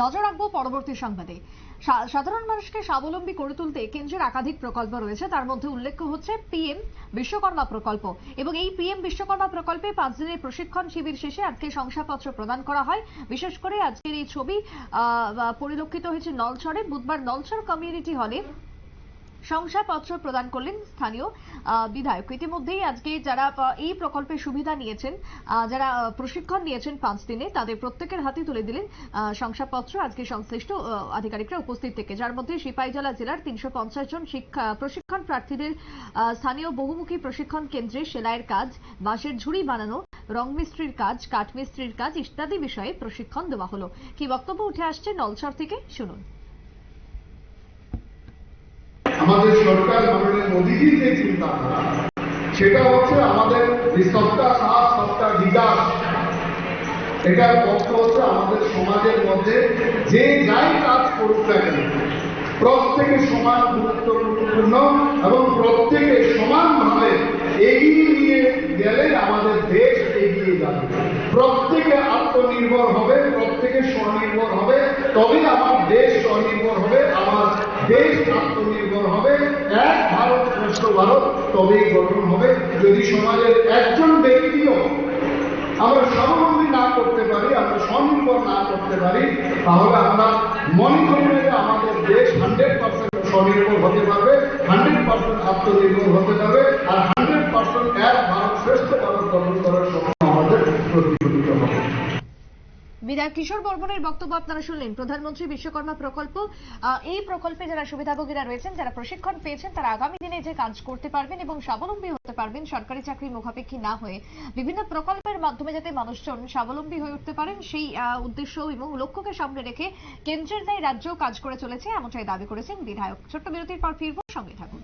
নজর রাখব পরবর্তী সংবাদে। সাধারণ মানুষকে স্বাবলম্বী করে তুলতে কেন্দ্রের একাধিক প্রকল্প রয়েছে। তার মধ্যে উল্লেখ্য হচ্ছে পিএম বিশ্বকর্মা প্রকল্প এবং এই পিএম বিশ্বকর্মা প্রকল্পে পাঁচ দিনের প্রশিক্ষণ শিবির শেষে আজকে শংসাপত্র প্রদান করা হয়। বিশেষ করে আজকের এই ছবি পরিলক্ষিত হয়েছে নলছড়ে। বুধবার নলছড় কমিউনিটি হলে শংসাপত্র প্রদান করলেন স্থানীয় বিধায়ক। ইতিমধ্যেই আজকে যারা এই প্রকল্পের সুবিধা নিয়েছেন যারা প্রশিক্ষণ নিয়েছেন পাঁচ দিনে, তাদের প্রত্যেকের হাতে তুলে দিলেন শংসাপত্র আজকে সংশ্লিষ্ট আধিকারিকরা উপস্থিত থেকে। যার মধ্যে সিপাহীজলা জেলার তিনশো পঞ্চাশ জন শিক্ষা, প্রশিক্ষণ প্রার্থীদের স্থানীয় বহুমুখী প্রশিক্ষণ কেন্দ্রে সেলাইয়ের কাজ, বাঁশের ঝুড়ি বানানো, রং মিস্ত্রির কাজ, কাঠ মিস্ত্রির কাজ ইত্যাদি বিষয়ে প্রশিক্ষণ দেওয়া হলো। কি বক্তব্য উঠে আসছে নলছর থেকে? শুনুন। সরকার মাননীয় মোদীজির যে চিন্তাধারা সেটা হচ্ছে আমাদের সবটা সাথ সবটা বিকাশ এটার পক্ষ হচ্ছে আমাদের সমাজের মধ্যে যে যাই কাজ করুক না কেন, প্রত্যেকে সমান গুরুত্বপূর্ণ এবং প্রত্যেকে সমানভাবে এগিয়ে নিয়ে গেলে আমাদের দেশ এগিয়ে যাবে। প্রত্যেকে আত্মনির্ভর হবে, প্রত্যেকে স্বনির্ভর হবে তবে আমার দেশ স্বনির্ভর হবে, আমার দেশ আত্মনির্ভর হবে। ভারত তবেই গঠন হবে। যদি সমাজের একজন ব্যক্তিও আমরা স্বাবলম্বী না করতে পারি, আমরা স্বনির্ভর না করতে পারি, তাহলে আমরা মনে করি আমাদের দেশ হান্ড্রেড পার্সেন্ট স্বনির্ভর হতে পারবে হান্ড্রেড পার্সেন্ট আত্মনির্ভর বিধায়ক কিশোর বর্মনের বক্তব্য আপনারা শুনলেন। প্রধানমন্ত্রী বিশ্বকর্মা প্রকল্প এই প্রকল্পে যারা সুবিধাভোগীরা রয়েছেন, যারা প্রশিক্ষণ পেয়েছেন, তারা আগামী দিনে যে কাজ করতে পারবেন এবং স্বাবলম্বী হতে পারবেন সরকারি চাকরি মুখাপেক্ষী না হয়ে, বিভিন্ন প্রকল্পের মাধ্যমে যাতে মানুষজন স্বাবলম্বী হয়ে উঠতে পারেন, সেই উদ্দেশ্য এবং লক্ষ্যকে সামনে রেখে কেন্দ্রের ন্যায় রাজ্যও কাজ করে চলেছে, এমনটাই দাবি করেছেন বিধায়ক। ছোট্ট বিরতির পর ফিরবো, সঙ্গে থাকুন।